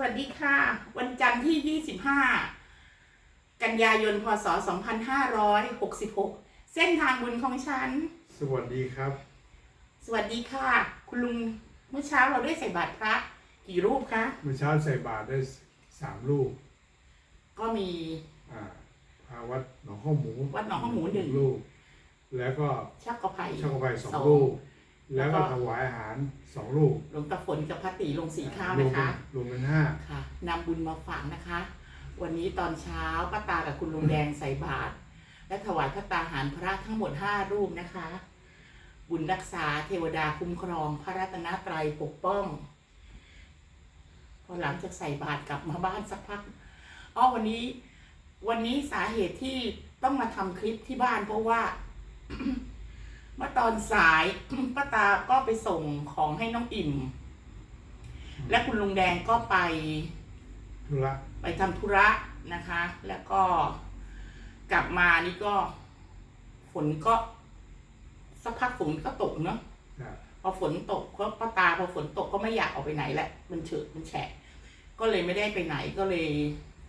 วัสดีค่ะ วันจันทร์ที่ 25 กันยายน พศ 2566 เส้นทางบุญของฉัน สวัสดีครับ สวัสดีค่ะ คุณลุงเมื่อเช้าเราได้ใส่บาตรพระกี่รูปคะเมื่อเช้าใส่บาตรได้สามลูกก็มีอ่าพาวัดหนองข้าวหมู วัดหนองข้าวหมูหนึ่งลูกแล้วก็ชักกระไผ่ช่างกาแฟสองสองลูก แล้วก็แล้วก็ถวายอาหารสองลูกหลวงตาฝนกับพระตีลงสีข้าวรวนะมเป็คะนรวมเป็นห้าค่ะนำบุญมาฝากนะคะ วันนี้ตอนเช้าป้าตากับคุณลุงแดงใส่บาตรและถวายพระตาหารพระทั้งหมดห้ารูปนะคะ บุญรักษาเทวดาคุ้มครอง พระรัตนตรัยปกป้อง พอหลังจากใส่บาตรกลับมาบ้านสักพักอ๋อวันนี้ วันนี้สาเหตุที่ต้องมาทำคลิปที่บ้านเพราะว่า เมื่อตอนสาย ป้าตาก็ไปส่งของให้น้องอิ่ม และคุณลุงแดงก็ไปธุระไปทำธุระนะคะ แล้วก็กลับมานี่ก็ฝนก็ สักพักฝนก็ตกเนาะครับพอฝนตกเพราะป้าตาพอฝนตกก็ไม่อยากออกไปไหนแหละ มันเฉอะมันแฉะ ก็เลยไม่ได้ไปไหนก็เลย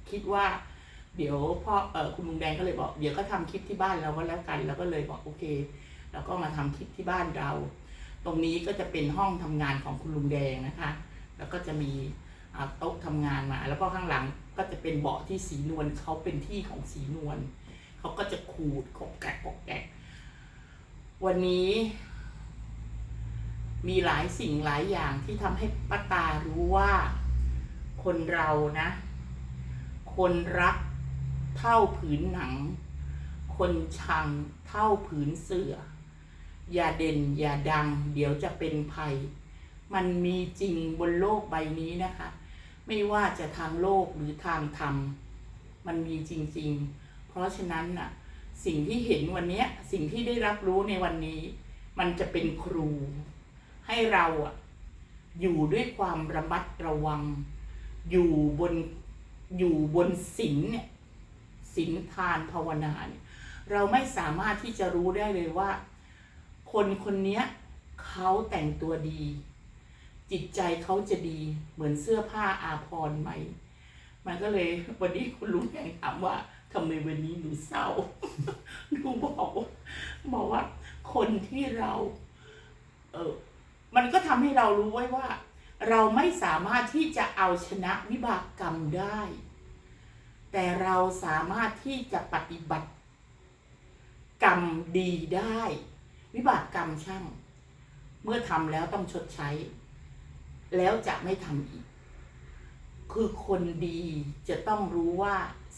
คิดว่า เดี๋ยวพ่อเออคุณลุงแดงก็เลยบอก เดี๋ยวก็ทำคลิปที่บ้านเราก็แล้วกัน แล้วก็เลยบอกโอเค แล้วก็มาทำคลิปที่บ้านเรา ตรงนี้ก็จะเป็นห้องทำงานของคุณลุงแดงนะคะ แล้วก็จะมีโต๊ะทำงานมา แล้วก็ข้างหลังก็จะเป็นเบาะที่สีนวลเขาเป็นที่ของสีนวลเขาก็จะขูดขกแกะขกแกะวันนี้มีหลายสิ่งหลายอย่างที่ทำให้ป้าตารู้ว่าคนเรานะ คนรักเท่าผืนหนัง คนชังเท่าผืนเสืออ อย่าเด่นอย่าดัง เดี๋ยวจะเป็นภัย มันมีจริงบนโลกใบนี้นะคะ ไม่ว่าจะทางโลกหรือทางธรรม มันมีจริง ๆ เพราะฉะนั้นน่ะ สิ่งที่เห็นวันนี้สิ่งที่ได้รับรู้ในวันนี้ มันจะเป็นครู ให้เราอะอยู่ด้วยความระมัดระวัง อยู่บนอยู่บนศีลเนี่ยศีลทานภาวนาเนี่ยเราไม่สามารถที่จะรู้ได้เลยว่า คนคนเนี้ยเขาแต่งตัวดี จิตใจเขาจะดีเหมือนเสื้อผ้าอาภรณ์ไหม มันก็เลยวันนี้คุณลุงแดงถามว่าทำไมวันนี้หนูเศร้าหนูบอกบอกว่า คนที่เรา เออมันก็ทำให้เรารู้ไว้ว่า เราไม่สามารถที่จะเอาชนะวิบากกรรมได้ แต่เราสามารถที่จะปฏิบัติ กรรมดีได้ วิบากกรรมช่าง เมื่อทำแล้วต้องชดใช้ แล้วจะไม่ทำอีก คือคนดีจะต้องรู้ว่า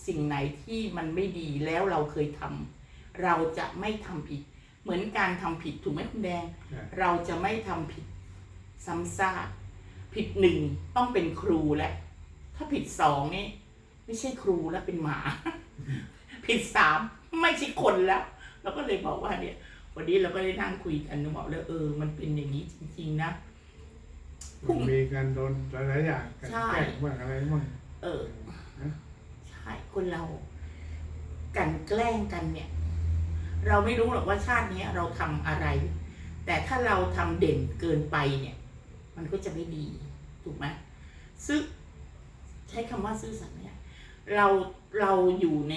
สิ่งไหนที่มันไม่ดีแล้วเราเคยทำเราจะไม่ทำอีก เหมือนการทำผิดถูกไหมคุณแดงใช่เราจะไม่ทำผิดซ้ำซากผิดหนึ่งต้องเป็นครูแล้วถ้าผิดสองนี่ไม่ใช่ครูแล้วเป็นหมา ผิดสามไม่ใช่คนแล้ว เราก็เลยบอกว่าเนี่ย วันนี้เราก็ได้นั่งคุยกันเราบอกแล้วเออ มันเป็นอย่างนี้จริง ๆ นะมันมีการโดนหลายๆอย่างการใช่แกล้งบ้างอะไรบ้างเออนะใช่คนเรากลันแกล้งกันเนี่ย เราไม่รู้หรอกว่าชาตินี้เราทำอะไร แต่ถ้าเราทำเด่นเกินไปเนี่ย มันก็จะไม่ดีถูกไหมซึ่งใช้คำว่าซื่อสัตย์เนี่ยเราเราอยู่ใน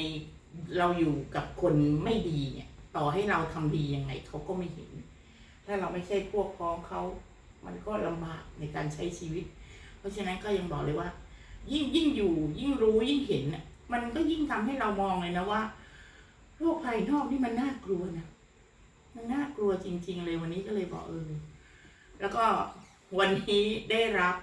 เราอยู่กับคนไม่ดีเนี่ย ต่อให้เราทำดียังไงเขาก็ไม่เห็น ถ้าเราไม่ใช่พวกพ้องเขา มันก็ลำบากในการใช้ชีวิต เพราะฉะนั้นก็ยังบอกเลยว่า ยิ่งยิ่งอยู่ยิ่งรู้ยิ่งเห็นน่ะมันก็ยิ่งทำให้เรามองเลยนะว่าโลกภายนอกนี่มันน่ากลัวนะมันน่ากลัวจริง ๆ เลยวันนี้ก็เลยบอกเออแล้วก็วันนี้ได้รับ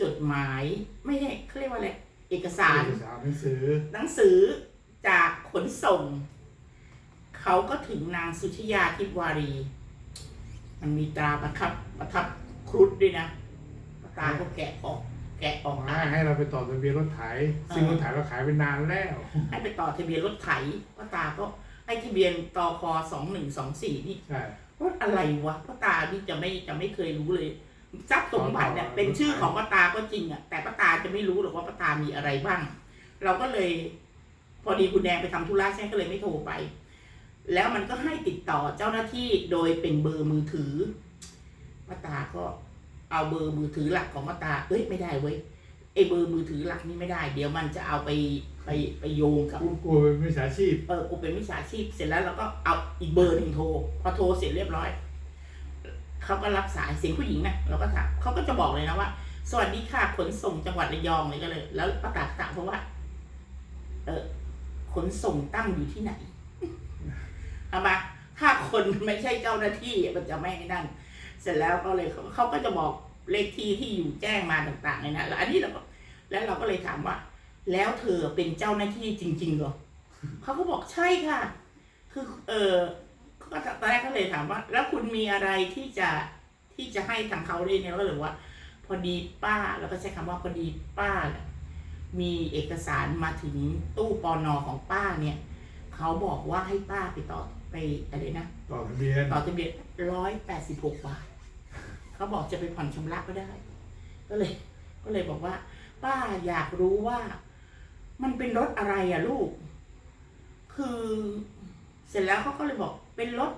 จดหมายไม่ได้เขาเรียกว่าอะไรเอกสารเอกสารหนังสือหนังสือ จากขนส่ง เขาก็ถึงนางสุชยาทิพวารี มันมีตราประทับประทับครุฑด้วยนะตราก็แกะออก แกะออกมาอ่านให้เราไปต่อทะเบียนรถไถซึ่งเออรถไถเราขายไปนานแล้ว ให้ไปต่อทะเบียนรถไถป้าตาก็ให้ทะเบียนตคสองหนึ่งสองสี่นี่ใช่รถอะไรวะป้าตานี่จะไม่จะไม่เคยรู้เลยทรัพย์สมบัติเนี่ยต่อเป็นชื่อของป้าตาก็จริงอะแต่ป้าตาจะไม่รู้หรอกว่าป้าตามีอะไรบ้าง เราก็เลย พอดีคุณแดงไปทำธุระใช่ก็เลยไม่โทรไป แล้วมันก็ให้ติดต่อเจ้าหน้าที่โดยเป็นเบอร์มือถือป้าตาก็เอาเบอร์มือถือหลักของป้าตาเอ้ยไม่ได้เว้ยไอเบอร์มือถือหลักนี่ไม่ได้ เดี๋ยวมันจะเอาไปไปไปโยงกับกูกลัวเป็นมิจฉาชีพเออกูเป็นมิจฉาชีพเสร็จแล้วเราก็เอาอีกเบอร์หนึ่งโทรพอโทรเสร็จเรียบร้อยเขาก็รับสายเสียงผู้หญิงนะเราก็ถามเขาก็จะบอกเลยนะว่า สวัสดีค่ะขนส่งจังหวัดระยองเลยก็เลย แล้วประกาศถามเพราะว่า เออ ขนส่งตั้งอยู่ที่ไหนเอามาถ้าคนไม่ใช่เจ้าหน้าที่มันจะไม่นั่น เสร็จแล้วก็เลยเขาก็จะบอกเลขที่ที่อยู่แจ้งมาต่างๆเนี่ยนะแล้วอันนี้เราก็แล้วเราก็เลยถามว่า แล้วเธอเป็นเจ้าหน้าที่จริงๆเหรอเขาก็บอกใช่ค่ะ คือเออก็ตอนแรกก็เลยถามว่า แล้วคุณมีอะไรที่จะที่จะให้ทางเขาได้เนี่ยก็เลยว่า พอดีป้าแล้วก็ใช้คำว่าพอดีป้าเนี่ย มีเอกสารมาถึงตู้ปอนอของป้าเนี่ยเขาบอกว่าให้ป้าไปต่อไปอะไรนะต่อทะเบียนต่อทะเบียนร้อยแปดสิบหกบาทเขาบอกจะไปผ่อนชำระก็ได้ ก็เลย ก็เลยบอกว่า ป้าอยากรู้ว่า มันเป็นรถอะไรอะลูก คือเสร็จแล้วเขาก็เลยบอกเป็นรถ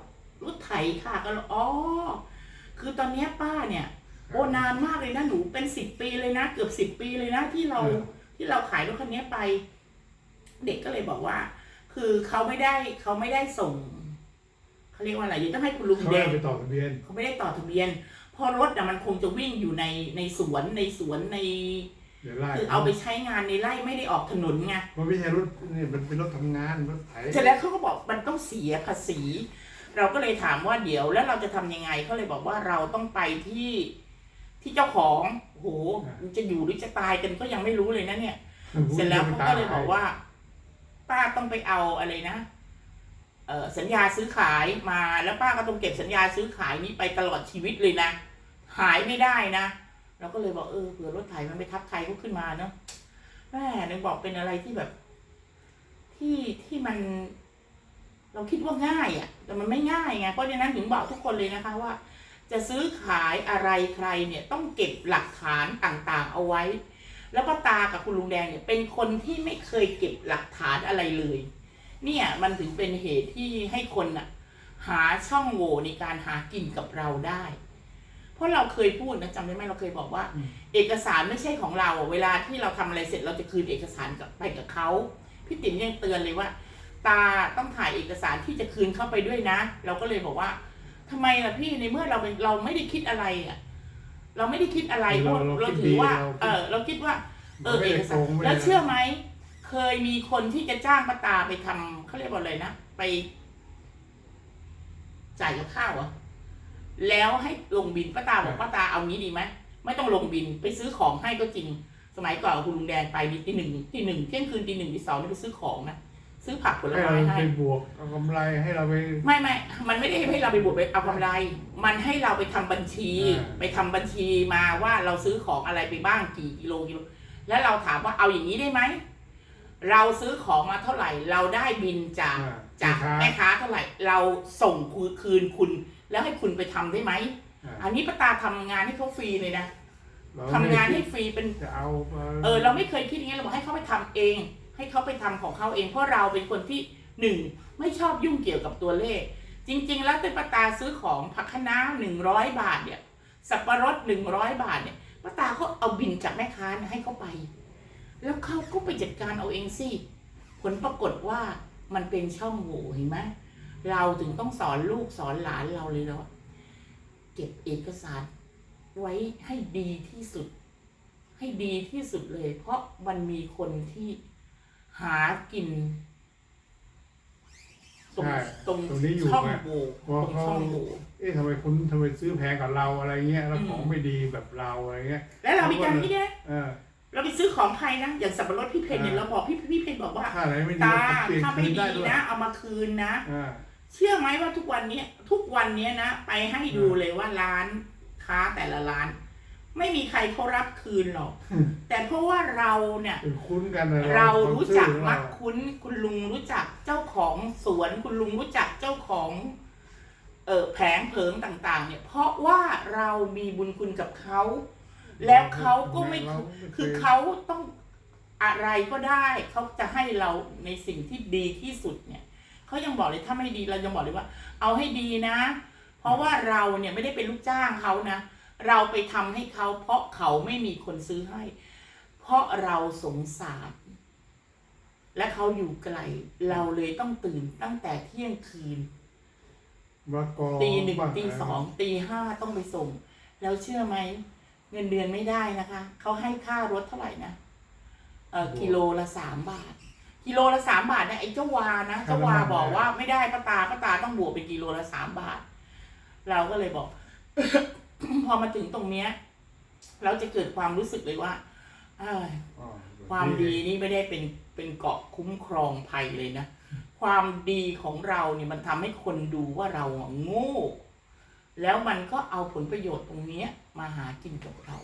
รถไถค่ะก็เลยอ๋อคือตอนเนี้ยป้าเนี่ย โอ้นานมากเลยนะหนูเป็นสิบปีเลยนะ เกือบสิบปีเลยนะที่เราเออ ที่เราขายรถคันนี้ไป เด็กก็เลยบอกว่า คือเขาไม่ได้เขาไม่ได้ส่งเขาเรียกว่าอะไรอยู่ต้องให้คุณลุงเขาแดได้งไปต่อทะเบียน เขาไม่ได้ต่อทะเบียน เพอรถน่ะมันคงจะวิ่งอยู่ในในสวนในสวนใน เดี๋ยวไล่คือเอาไปใช้งานในไร่ไม่ได้ออกถนนไง มันไม่ใช่รถนี่มันเป็นรถทำงานรถไถเสร็จแล้วเขาก็บอกมันต้องเสียภาษี เราก็เลยถามว่าเดี๋ยวแล้วเราจะทำยังไงเขาเลยบอกว่าเราต้องไปที่ที่เจ้าของ โอ้โหจะอยู่หรือจะตายกันก็ยังไม่รู้เลยนะเนี่ย เสร็จแล้วเขาก็เลยบอกว่า ป้าต้องไปเอาอะไรนะเออสัญญาซื้อขายมาแล้วป้าก็ต้องเก็บสัญญาซื้อขายนี้ไปตลอดชีวิตเลยนะหายไม่ได้นะเราก็เลยบอกเออเผื่อรถไถมันไปทับใครก็ขึ้นมาเนาะแม่นึกบอกเป็นอะไรที่แบบ ที่ที่มัน เราคิดว่าง่ายอะ่ะ แต่มันไม่ง่ายไงเพราะฉะนั้นถึงบอกทุกคนเลยนะคะว่า จะซื้อขายอะไรใครเนี่ยต้องเก็บหลักฐานต่างๆ เอาไว้ แล้วป้าตากับคุณลุงแดงเนี่ยเป็นคนที่ไม่เคยเก็บหลักฐานอะไรเลย เนี่ยมันถึงเป็นเหตุที่ให้คนน่ะหาช่องโหว่ในการหากินกับเราได้ เพราะเราเคยพูดนะจำได้ไหมเราเคยบอกว่า เอกสารไม่ใช่ของเรา เวลาที่เราทำอะไรเสร็จเราจะคืนเอกสารกลับไปกับเขาพี่ติ๋มยังเตือนเลยว่า ตาต้องถ่ายเอกสารที่จะคืนเข้าไปด้วยนะ เราก็เลยบอกว่า ทำไมล่ะพี่ในเมื่อเราเป็นเราไม่ได้คิดอะไรอะ เราไม่ได้คิดอะไรเพราะเราถือว่า เออ เราคิดว่า เออไม่เอได้กโกสารงไม่ได้แล้วเชื่อไหมเคยมีคนที่จะจ้างป้าตาไปทำเขาเรียกว่าอะไรนะไป จ่ายกับข้าวเหรอะแล้วให้ลงบินป้าตาบอกป้าตาเอางี้ดีไหมไม่ต้องลงบินไปซื้อของให้ก็จริง สมัยก่อนคุณลุงแดงไปมีตีหนึ่งตีหนึ่งเที่ยงคืนตีหนึ่งตีสองนี่ไปซื้อของนะ ซื้อผักผลให้ไม้เราให้ ไปบวกเอากำไรให้เราไป ไม่ไม่ มันไม่ได้ให้เราไปบวชไปเอากำไร มันให้เราไปทำบัญชี อ่า ไปทำบัญชีมาว่าเราซื้อของอะไรไปบ้างกี่กิโลกิโล แล้วเราถามว่าเอาอย่างนี้ได้ไหม เราซื้อของมาเท่าไหร่ เราได้บินจากอ่าจากค้าแม่ค้าเท่าไหร่ เราส่งคืนคุณ แล้วให้คุณไปทำได้ไหม อ่าอันนี้ป้าตาทำงานให้เขาฟรีเลยนะ เรทำไม่งานได้ให้ฟรีเป็น จะเอาเออเราไม่เคยคิดอย่างนี้เราบอกให้เขาไปทำเอง ให้เขาไปทำของเขาเองเพราะเราเป็นคนที่หนึ่งไม่ชอบยุ่งเกี่ยวกับตัวเลข จริง ๆ แล้วเป็นปตาซื้อของผักคะน้าหนึ่งร้อยบาทเนี่ยสับปะรดหนึ่งร้อยบาทเนี่ยป้าตาเขาเอาบินจากแม่ค้าให้เขาไป แล้วเขาก็ไปจัดการเอาเองสิผลปรากฏว่ามันเป็นช่องโหว่เห็นไหมเราถึงต้องสอนลูกสอนหลานเราเลยแล้วเก็บเอกสารไว้ให้ดีที่สุด ให้ดีที่สุดเลย เพราะมันมีคนที่ หากิน ตรงใช่ตรงตรงนี้อยู่ช่องไง โหว่พอตรงเขาช่องโหว่ เอ๊ะทำไมคุณทำไมซื้อแพงกว่าเราอะไรเงี้ย แล้วอืมของไม่ดีแบบเราอะไรเงี้ย แล้วเรามีการที่เนี่ยเออ เราไปซื้อของใครนะ อย่างสับปะรดพี่เพนเนี่ยอ่า เราบอกพี่พี่เพนบอกว่า ถ้าไหนไม่ดีตาก็เปลี่ยนถ้าคืไม่นได้ดีด้วยนะ เอามาคืนนะ อ่า เชื่อไหมว่าทุกวันเนี้ยทุกวันเนี้ยนะ ไปให้ดูอืมเลยว่าร้านค้าแต่ละร้าน ไม่มีใครเขารับคืนหรอก แต่เพราะว่าเราเนี่ยเป็นคุ้นกันนะเราควมรู้ซื่อจักของมัเรากคุ้น คุณลุงรู้จักเจ้าของสวน คุณลุงรู้จักเจ้าของ เออแผงเผิงต่าง ๆ เนี่ย เพราะว่าเรามีบุญคุณกับเขา แล้วเขาก็ไม่เราคือเขาต้องอะไรก็ได้เขาจะให้เราในสิ่งที่ดีที่สุดเนี่ยเขายังบอกเลยถ้าไม่ดีเรายังบอกเลยว่า เอาให้ดีนะ เพราะว่าเราเนี่ยไม่ได้เป็นลูกจ้างเขานะ เราไปทำให้เขาเพราะเขาไม่มีคนซื้อให้ เพราะเราสงสาร และเขาอยู่ไกล เราเลยต้องตื่นตั้งแต่เที่ยงคืนว่ากอตีหนึ่งบ้าตีสองตีห้าต้องไปส่ง แล้วเชื่อไหม เงินเดือนไม่ได้นะคะ เขาให้ค่ารถเท่าไหร่นะเออกิโลละสามบาท กิโลละสามบาทเนี่ยไอ้เจ้าวานะเจ้าวาบอกว่าไม่ได้ป้าตาป้าตาต้องบวกเป็นกิโลละสามบาท เราก็เลยบอก พอมาถึงตรงเนี้ย เราจะเกิดความรู้สึกเลยว่าเอ้ยอ๋อความดีนี่ไม่ได้เป็นเป็นเกราะคุ้มครองภัยเลยนะ ความดีของเราเนี่ยมันทำให้คนดูว่าเราอะโง่ แล้วมันก็เอาผลประโยชน์ตรงเนี้ย มาหากินกับเรา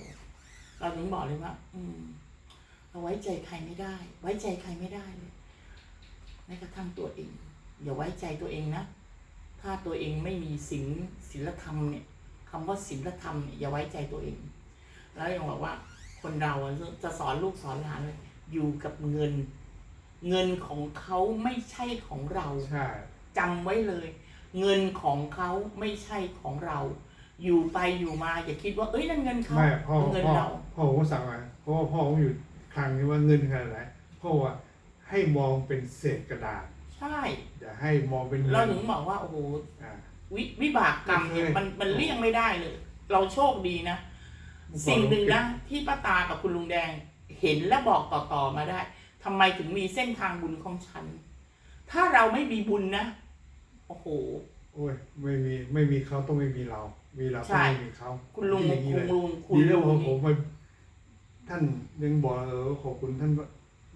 เราถึงบอกเลยว่า อืม เราไว้ใจใครไม่ได้ ไว้ใจใครไม่ได้เลยแม้กระทั่งตัวเองอย่าไว้ใจตัวเองนะ ถ้าตัวเองไม่มีศีลศีลธรรมเนี่ย คำว่าศีลธรรมเนี่ยอย่าไว้ใจตัวเอง แล้วยังบอกว่าคนเราอะจะสอนลูกสอนหลานเลยอยู่กับเงิน เงินของเขาไม่ใช่ของเราใช่จำไว้เลย เงินของเขาไม่ใช่ของเรา อยู่ไปอยู่มาอย่าคิดว่าเอ้ยนั่นเงินเขาไม่พ่อเงินพ่อเราพ่อผมก็สั่งมาเพราะว่าพ่อผมอยู่คลังนี้ว่าเงินขนาดไหนพ่อว่าให้มองเป็นเศษกระดาษใช่อย่าให้มองเป็นเงินเราถึงบอกว่าโอ้โหอ่า วิวิบากกรรมเนี่ยไม่เคยมันมันเลี่ยงไม่ได้เลย เราโชคดีนะ สิ่งหนึ่งนะที่ป้าตากับคุณลุงแดงเห็นและบอกต่อๆมาได้ทำไมถึงมีเส้นทางบุญของฉัน ถ้าเราไม่มีบุญนะโอ้โหโอ้ยไม่มีไม่มีเขาต้องไม่มีเรา มีเราใช่ต้องไม่มีเขาคุณลุงอย่างนี้คุเลณยลุงคุณดีแล้วลุผมงผมไปท่านยังบอกเออขอบคุณท่าน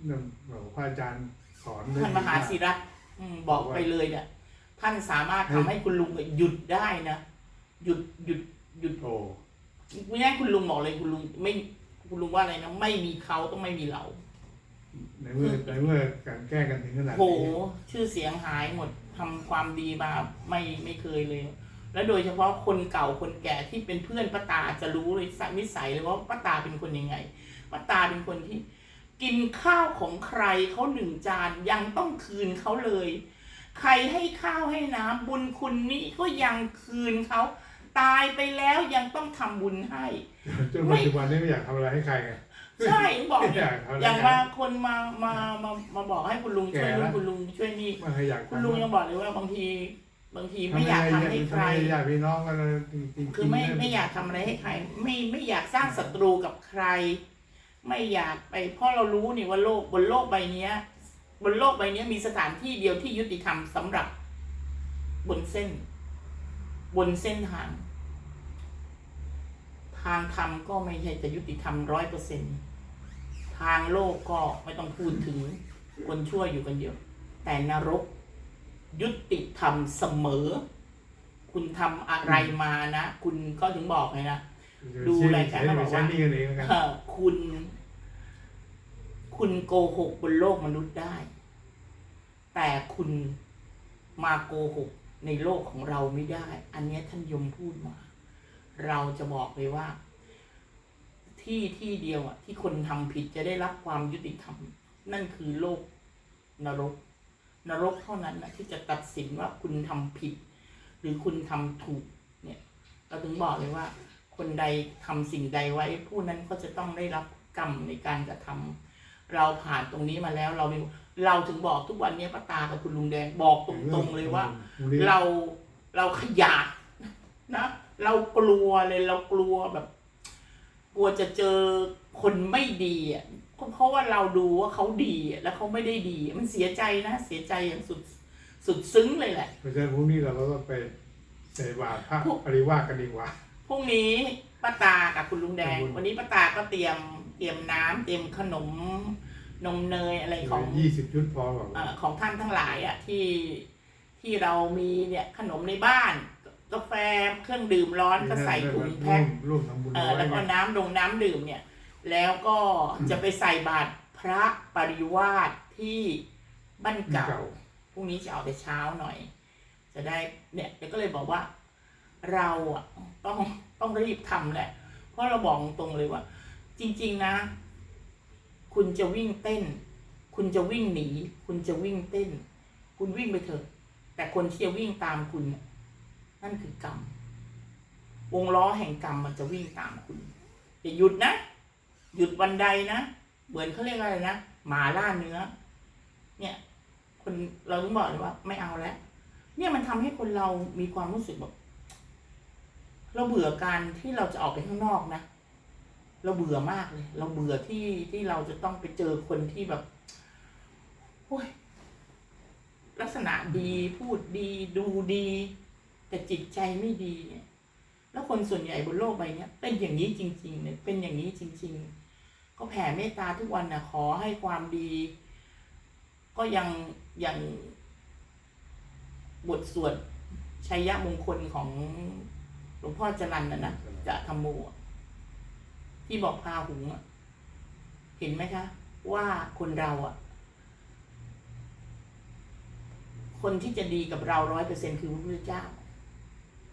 นั่นบอกพระอาจารย์สอนได้ท่านมหาศิรัตน์อืมบอกไปเลยเนี่ย ท่านสามารถทำให้คุณลุงหยุดได้นะหยุดหยุดหยุดโอ้ไม่งั้นคุณลุงบอกเลยคุณลุงไม่คุณลุงว่าอะไรนะไม่มีเขาต้องไม่มีเราในเมื่อในเมื่อการแก้กันถึงขนาดโหนี้ชื่อเสียงหายหมดทำความดีมาไม่ไม่เคยเลย แล้วโดยเฉพาะคนเก่าคนแก่ที่เป็นเพื่อนป้าตาจะรู้เลยสันิสัยเลยว่าป้าตาเป็นคนยังไงป้าตาเป็นคนที่ กินข้าวของใครเขาหนึ่งจานยังต้องคืนเขาเลย ใครให้ข้าวให้น้ำบุญคุณนี้ก็ยังคืนเขาตายไปแล้วยังต้องทำบุญให้ จนปัจจุบันนี้ไม่อยากทำอะไรให้ใครไง ใช่บอกไม่เนี่อยยากทำอะไรอย่างให้มาคนมามามามาบอกให้คุณลุงช่วยแก่นู่แล้นวคุณลุงช่วยนี่ไม่เคยอยากคุณลุงยังบอกเลยว่าบางที บางทีไม่อยากทำให้ใครอยากพี่น้องกันเลยจริงๆคือไม่ไม่อยากทำอะไรให้ใคร ไม่ไม่อยากสร้างศัตรูกับใคร ไม่อยากไปเพราะเรารู้นี่ว่าโลกบนโลกใบเนี้ย บนโลกใบเนี้ยมีสถานที่เดียวที่ยุติธรรมสำหรับบนเส้น บนเส้นทาง ทางธรรมก็ไม่ใช่จะยุติธรรมร้อยเปอร์เซ็นทางโลกก็ไม่ต้องพูดถึงคนชั่วอยู่กันเยอะแต่นรก ยุติธรรมเสมอ คุณทำอะไรมานะ คุณก็ถึงบอกไงนะดูรายการแล้วบอกว่าใช้หนี่กันเองแล้วกันเอ่อคุณ คุณโกหกบนโลกมนุษย์ได้ แต่คุณมาโกหกในโลกของเราไม่ได้ อันนี้ท่านยมพูดมา เราจะบอกเลยว่า ที่ที่เดียวอะ ที่คนทำผิดจะได้รับความยุติธรรม นั่นคือโลกนรก นรกเท่านั้นนะที่จะตัดสินว่าคุณทำผิด หรือคุณทำถูก เนี่ยเราถึงบอกเลยว่า คนใดทำสิ่งใดไว้ ผู้นั้นก็จะต้องได้รับกรรมในการกระทำ เราผ่านตรงนี้มาแล้ว เรามีเราถึงบอกทุกวันนี้ป้าตากับคุณลุงแดงบอกตรงๆเลยว่า เราเราขยาดนะ เรากลัวเลยเรากลัวแบบ กลัวจะเจอคนไม่ดีอะก็เพราะว่าเราดูว่าเขาดีอะแล้วเขาไม่ได้ดี มันเสียใจนะ เสียใจอย่างสุดสุดซึ้งเลยแหละ เพราะฉะนั้นพรุ่งนี้เราก็ต้องไปใส่บาตรพระพวกปริวาสกันดีกว่าพรุ่งนี้ป้าตากับคุณลุงแดงขอบคุณวันนี้ป้าตาก็เตรียม เตรียมน้ำเตรียมขนมนมเนยอะไรของยี่สิบชุดพอแบบเออของท่านทั้งหลายอะที่ที่เรามีเนี่ยขนมในบ้านกาแฟเครื่องดื่มร้อนก็ใส่ถุงแพ็คร่วมทำบุญเออแล้วก็ไว้ไงน้ำดงน้ำดื่มเนี่ย แล้วก็จะไปใส่บาตรพระปริวาสที่บ้านเก่าพรุ่งนี้จะเอาแต่เช้าหน่อย จะได้เนี่ยเดี๋ยวก็เลยบอกว่า เราอะต้องต้องรีบทำแหละ เพราะเราบอกตรงเลยว่า จริง ๆ นะ คุณจะวิ่งเต้น คุณจะวิ่งหนี คุณจะวิ่งเต้น คุณวิ่งไปเถอะ แต่คนที่จะวิ่งตามคุณ นั่นคือกรรม วงล้อแห่งกรรมมันจะวิ่งตามคุณอย่าหยุดนะ หยุดวันใดนะ เหมือนเขาเรียกอะไรนะ หมาล่าเนื้อ เนี่ย คนเราต้องบอกเลยว่า ไม่เอาแล้ว เนี่ยมันทำให้คนเรามีความรู้สึกแบบเราเบื่อการที่เราจะออกไปข้างนอกนะ เราเบื่อมากเลย เราเบื่อที่ที่เราจะต้องไปเจอคนที่แบบโอ้ยลักษณะดีพูดดีดูดี แต่จิตใจไม่ดีเนี่ยแล้วคนส่วนใหญ่บนโลกใบนี้เป็นอย่างนี้จริงๆเนี่ยเป็นอย่างนี้จริง ๆ ก็แผ่เมตตาทุกวันนะขอให้ความดี ก็ยังย่างบทสวดชัยยะมงคลของหลวงพ่อจรันนะนะจะทำโมอะ ที่บอกพาหุงอะเห็นไหมคะ ว่าคนเราอะคนที่จะดีกับเราร้อยเปอร์เซ็นคือพระพุทธเจ้า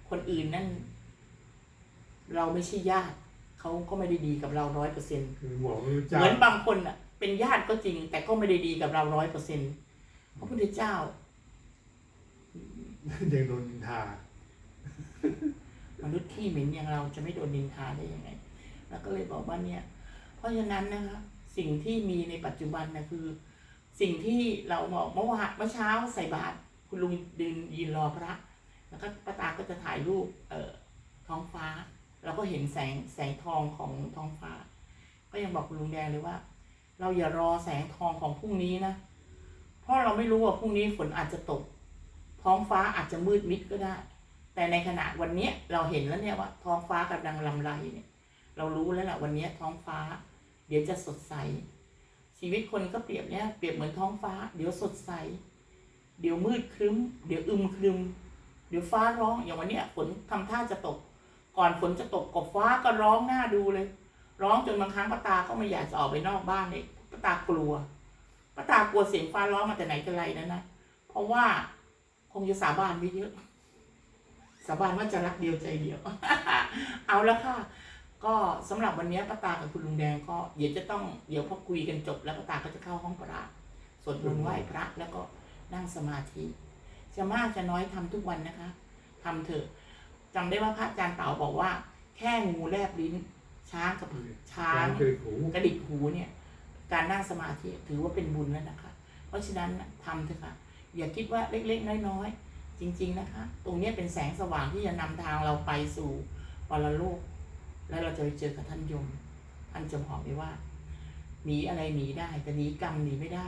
คนอื่นนั่น เราไม่ใช่ญาติเขาก็ไม่ได้ดีกับเราร้อยเปอร์เซ็นคือบอกพระพุทธเจ้าเหมือนบางคนอะ เป็นญาติก็จริง แต่ก็ไม่ได้ดีกับเราร้อยเปอร์เซ็นพระพุทธเจ้ายังโดนนินทามนุษย์ที่เหม็นอย่างเราจะไม่โดนนินทาได้ยังไง แล้วก็เลยบอกว่าเนี่ย เพราะฉะนั้นนะคะสิ่งที่มีในปัจจุบันนะคือ สิ่งที่เราบอกเมื่อวานเมื่อเช้าใส่บาตรคุณลุงดินยืนรอพระ แล้วก็ป้าตาก็จะถ่ายรูปเอ่อท้องฟ้า เราก็เห็นแสงแสงทองของท้องฟ้า ก็ยังบอกคุณลุงแดงเลยว่า เราอย่ารอแสงทองของพรุ่งนี้นะเพราะเราไม่รู้ว่าพรุ่งนี้ฝนอาจจะตก ท้องฟ้าอาจจะมืดมิดก็ได้ แต่ในขณะวันเนี้ยเราเห็นแล้วเนี่ยว่าท้องฟ้ากำลังลำไรเนี่ย เรารู้แล้วแหละวันนี้ท้องฟ้า เดี๋ยวจะสดใส ชีวิตคนก็เปรียบเนี่ยเปรียบเหมือนท้องฟ้า เดี๋ยวสดใส เดี๋ยวมืดครึ้ม เดี๋ยวอึมครึม เดี๋ยวฟ้าร้องอย่างวันเนี้ยฝนทำท่าจะตก ก่อนฝนจะตกกบฟ้าก็ร้องหน้าดูเลย ร้องจนบางครั้งป้าตาก็ไม่อยากจะออกไปนอกบ้านเลยป้าตากลัวป้าตากลัวเสียงฟ้าร้องมาแต่ไหนแต่ไรนั่นนะเพราะว่าคงจะสาบานไม่เยอะ สาบานว่าจะรักเดียวใจเดียว เอาล้วค่ะ ก็สำหรับวันนี้ป้าตากับคุณลุงแดงก็เดี๋ยวจะต้องเดี๋ยวพอคุยกันจบแล้วป้าตาก็จะเข้าห้องพระสวดมนต์ไหว้พระแล้วก็นั่งสมาธิจะมากจะน้อยทำทุกวันนะคะทำเถอะจำได้ว่าพระอาจารย์เต่าบอกว่า แค่งูแลบลิ้น ช้างกับช้างกระดิกหูเนี่ย การนั่งสมาธิถือว่าเป็นบุญแล้วนะคะ เพราะฉะนั้นทำเถอะค่ะอย่าคิดว่าเล็กๆน้อยๆจริง ๆนะคะ ตรงนี้เป็นแสงสว่างที่จะนำทางเราไปสู่ปรโลก แล้วเราจะไปเจอกับท่านยมท่านจะบอกไว้ว่าหนีอะไรหนีได้ แต่หนีกรรมหนีไม่ได้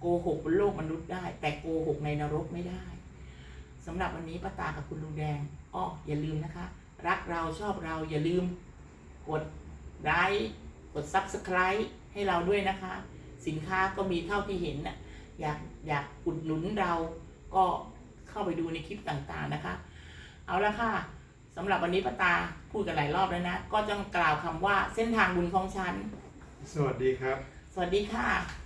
โกหกบนโลกมนุษย์ได้ แต่โกหกในนรกไม่ได้สำหรับวันนี้ป้าตากับคุณลุงแดงอ้ออย่าลืมนะคะ รักเราชอบเราอย่าลืม กดไลค์กด Subscribe ให้เราด้วยนะคะ สินค้าก็มีเท่าที่เห็นนะอยากอยากอุดหนุนเราก็เข้าไปดูในคลิปต่างๆนะคะ เอาละค่ะ สำหรับวันนี้ป้าตาพูดกันหลายรอบแล้วนะ ก็ต้องกล่าวคำว่าเส้นทางบุญของฉัน สวัสดีครับ สวัสดีค่ะ